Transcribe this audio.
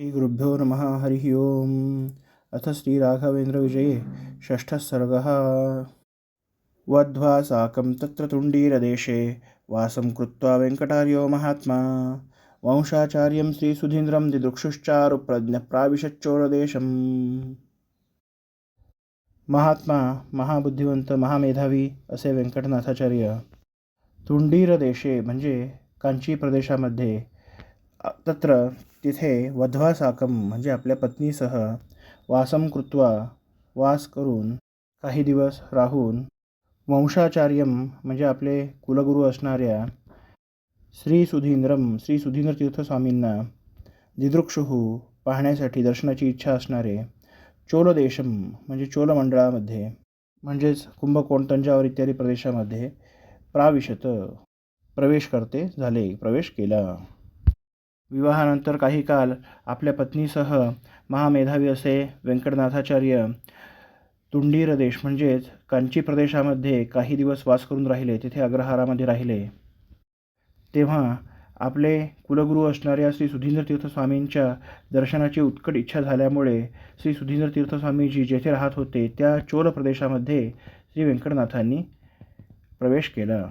श्रीगुरुभ्यो नमः हरिः ओम्। अथ श्रीराघवेन्द्रविजये षष्ठः सर्गः। वध्वा साकं तत्र तुण्डीरदेशे वासं कृत्वा वेङ्कटार्यो महात्मा। वंशाचार्यं श्रीसुधीन्द्रं दिदृक्षुश्चारुप्रज्ञप्राविशच्चोरदेशम्। महात्मा महाबुद्धिवंत महामेधावी असे व्यंकटनाथाचार्य तुंडीरदेशे म्हणजे कांची प्रदेशामध्ये तत्र तिथे वध्वा साकम म्हणजे आपल्या पत्नीसह वासं कृत्वा वास करून काही दिवस राहून वंशाचार्यम म्हणजे आपले कुलगुरू असणाऱ्या श्री सुधींद्रम श्री सुधींद्र तीर्थस्वामींना दिदृक्षुः पाहण्यासाठी दर्शनाची इच्छा असणारे चोलदेशम म्हणजे चोलमंडळामध्ये म्हणजेच कुंभकोण तंजावर इत्यादी प्रदेशामध्ये प्राविशत प्रवेश करते झाले प्रवेश केला. विवाहानंतर काही काल आपल्या पत्नीसह महामेधावी असे व्यंकटनाथाचार्य तुंडीर देश म्हणजेच कांची प्रदेशामध्ये काही दिवस वास करून राहिले तिथे अग्रहारामध्ये राहिले. तेव्हा आपले कुलगुरू असणाऱ्या श्री सुधींद्र तीर्थस्वामींच्या दर्शनाची उत्कट इच्छा झाल्यामुळे श्री सुधींद्र तीर्थस्वामीजी जेथे राहत होते त्या चोल प्रदेशामध्ये श्री व्यंकटनाथांनी प्रवेश केला.